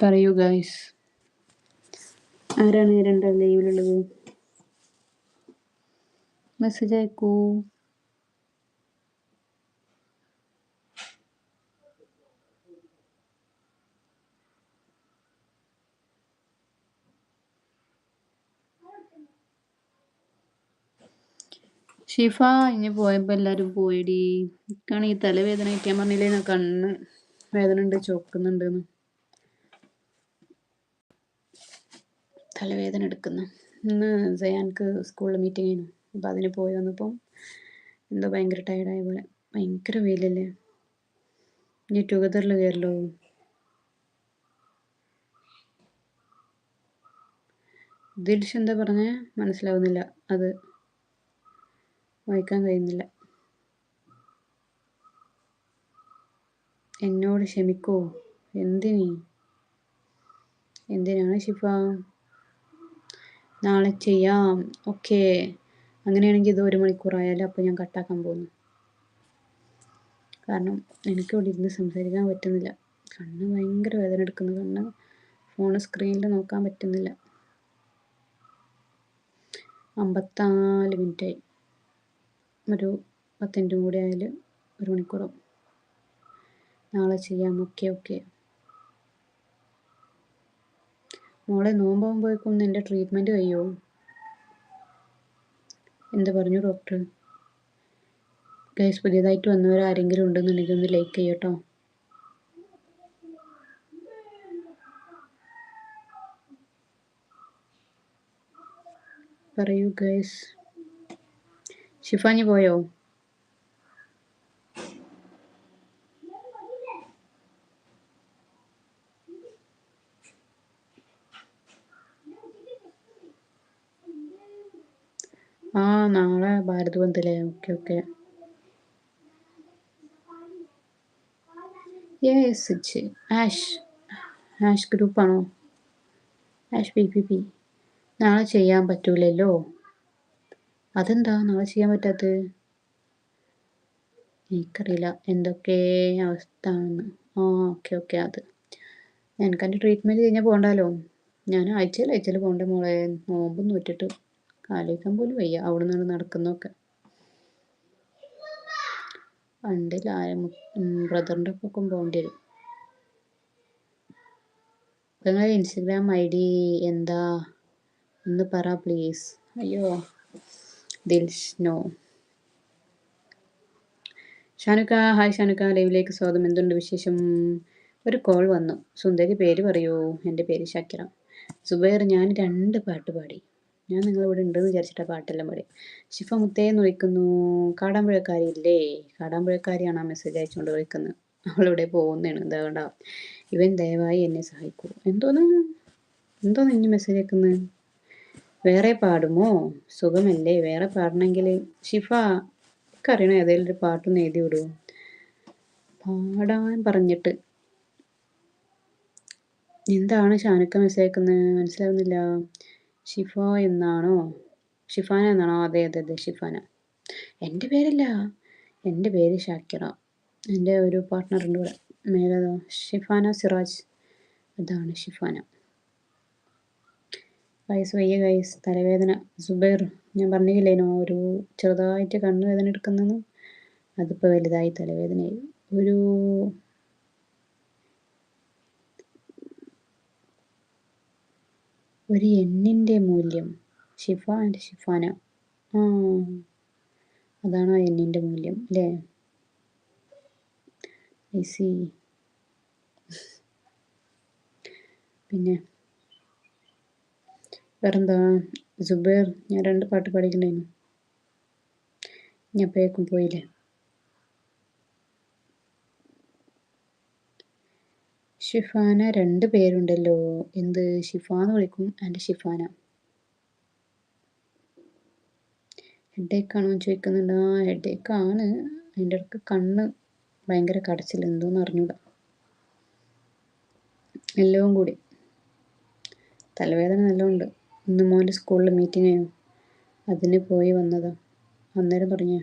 പറയൂ ഗായ്സ് ആരാണ് രണ്ടാം ലൈവിലുള്ളത് മെസ്സേജ് അയക്കൂ. ഷിഫ ഇനി പോയപ്പോൾ എല്ലാവരും പോയിടി. എനിക്കാണ് ഈ തലവേദന ഞാൻ പറഞ്ഞില്ലേ? കണ്ണ് വേദന ഉണ്ട് ചോക്കുന്നുണ്ടെന്ന് തലവേദന എടുക്കുന്നു. ഇന്ന് സയാൻക്ക് സ്കൂളിൽ മീറ്റിംഗ് ആയിരുന്നു. അപ്പം അതിന് പോയി വന്നപ്പം എന്തോ ഭയങ്കര ടയർഡായ പോലെ. ഭയങ്കര വെയിലല്ലേ? ഇനി ടുഗദറിൽ കയറലോ ദിൽഷ് എന്താ പറഞ്ഞേ? മനസ്സിലാവുന്നില്ല. അത് വായിക്കാൻ കഴിയുന്നില്ല. എന്നോട് ക്ഷമിക്കോ? എന്തിനീ? എന്തിനാണ് ഷിഫ? നാളെ ചെയ്യാം. ഓക്കെ. അങ്ങനെയാണെങ്കിൽ ഇത് ഒരു മണിക്കൂറായാലും അപ്പോൾ ഞാൻ കട്ടാക്കാൻ പോകുന്നു. കാരണം എനിക്ക് ഇവിടെ ഇരുന്ന് സംസാരിക്കാൻ പറ്റുന്നില്ല. കണ്ണ് ഭയങ്കര വേദന എടുക്കുന്നു. കണ്ണ് ഫോൺ സ്ക്രീനിൽ നോക്കാൻ പറ്റുന്നില്ല. അമ്പത്തിനാല് മിനിറ്റായി. ഒരു പത്ത് മിനിറ്റും കൂടി ആയാൽ ഒരു മണിക്കൂറും. നാളെ ചെയ്യാം. Okay okay. മോളെ നോമ്പാകുമ്പോഴേക്കും എന്റെ ട്രീറ്റ്മെന്റ് കഴിയുമോ എന്ത് പറഞ്ഞു ഡോക്ടർ ഗൈസ് പുതിയതായിട്ട് വന്നവർ ആരെങ്കിലും ഉണ്ടെന്നുണ്ടെങ്കിൽ ഒന്ന് ലൈക്ക് ചെയ്യട്ടോ. പറയൂ ഗൈസ് ഷിഫാനി പോയോ? ആ നാളെ Bharat ബന്ധല്ലേ? Okay okay. Yes Ash. Ash ഗ്രൂപ്പാണോ ash P P P. നാളെ ചെയ്യാൻ പറ്റൂലല്ലോ? അതെന്താ? നാളെ ചെയ്യാൻ പറ്റാത്തത്? എനിക്കറിയില്ല. എന്തൊക്കെ അവസ്ഥ ആണെന്ന് ആ ഓക്കെ ഓക്കെ അത്. എനിക്ക് എന്റെ ട്രീറ്റ്മെന്റ് കഴിഞ്ഞാൽ പോകണ്ടല്ലോ ഞാൻ ആഴ്ചയിൽ ആഴ്ചയിൽ പോകണ്ടേ മോളെ. നോമ്പ് നോറ്റിട്ട് ആലോചിക്കാൻ പോലും വയ്യ. അവിടെ നിന്ന് നടക്കുന്നൊക്കെ പണ്ട് ആരും ബ്രദറിന്റെ ഒക്കെ പോകേണ്ടി വരും. നിങ്ങളുടെ ഇൻസ്റ്റഗ്രാം ഐ ഡി എന്താ? ഒന്ന് പറ പ്ലീസ്. അയ്യോ ദിൽഷ്നോ ഷാനുക്ക ഹായ് ഷാനുക്ക. ലൈവിലേക്ക് സ്വാഗതം. എന്തുണ്ട് വിശേഷം? ഒരു കോൾ വന്നു. സുന്ദരി പേര് പറയൂ. എന്റെ പേര് ഷക്കിറ സുബൈർ ഞാൻ രണ്ട് പാട്ട് പാടി. ഞാൻ നിങ്ങളിവിടെ ഉണ്ടെന്ന് വിചാരിച്ചിട്ട് പാട്ടെല്ലാം പാടി ഷിഫ മുത്തേ നോക്കുന്നു കാടാമ്പുഴക്കാരി ഇല്ലേ? കാടാമ്പുഴക്കാരിയാണ് ആ മെസ്സേജ് അയച്ചുകൊണ്ട് വിളിക്കുന്നത് അവളിവിടെ പോകുന്നതാണ്. എന്താ ഇവൻ ദയവായി എന്നെ സഹായിക്കൂ. എന്തോന്ന്? എന്തോന്ന് ഇനി മെസ്സേജ് അയക്കുന്നത് വേറെ പാടുമോ? സുഖമല്ലേ? വേറെ പാടണമെങ്കിൽ ഷിഫ എനിക്കറിയണം ഏതെങ്കിലും ഒരു പാട്ടൊന്ന് എഴുതി വിടുമോ പാടാൻ പറഞ്ഞിട്ട്. എന്താണ് ഷാനുക്ക മെസ്സേജ് അയക്കുന്നത് മനസ്സിലാവുന്നില്ല. ഷിഫ എന്നാണോ? ഷിഫാന എന്നാണോ? അതെ അതെ അതെ ഷിഫാന. എന്റെ പേരല്ല. എന്റെ പേര് ഷാക്കിറ. എന്റെ ഒരു പാർട്ട്ണർ ഉണ്ട് ഇവിടെ. മേലതോ ഷിഫാന സിറാജ്. അതാണ് ഷിഫാന. ഗൈസ് വയ്യ ഗൈസ് തലവേദന. സുബൈർ ഞാൻ പറഞ്ഞില്ലേനോ ഒരു ചെറുതായിട്ട് കണ്ണുവേദന എടുക്കുന്നെന്ന്? അതിപ്പോൾ വലുതായി തലവേദനയായി. ഒരു ഒരു എണ്ണിന്റെ മൂല്യം. ഷിഫ ആൻഡ് ഷിഫാന. ആ അതാണ് ആ എണ്ണിന്റെ മൂല്യം അല്ലേ? ഐ സി പിന്നെ വേറെന്താ? സുബേർ ഞാൻ രണ്ട് പാട്ട് പാടിയിട്ടുണ്ടായിരുന്നു. ഞാൻ അപ്പോഴേക്കും പോയില്ലേ? ഷിഫാന രണ്ട് പേരുണ്ടല്ലോ. എന്ത്? ഷിഫാന്ന് വിളിക്കും. ആൻഡ് ഷിഫാന. ഹെഡേക്കാണോ ചോദിക്കുന്നുണ്ട്. ആ ഹെഡേക്കാണ്. അതിന്റെ ഇടയ്ക്ക് കണ്ണ് ഭയങ്കര കടച്ചിൽ എന്തോന്ന് അറിഞ്ഞൂടാ. എല്ലാം കൂടി. തലവേദന നല്ലതുണ്ട് ഇന്ന് മോന്റെ സ്കൂളിൽ മീറ്റിംഗ് ആയിരുന്നു അതിന് പോയി വന്നതാ. അന്നേരം തുടങ്ങിയ?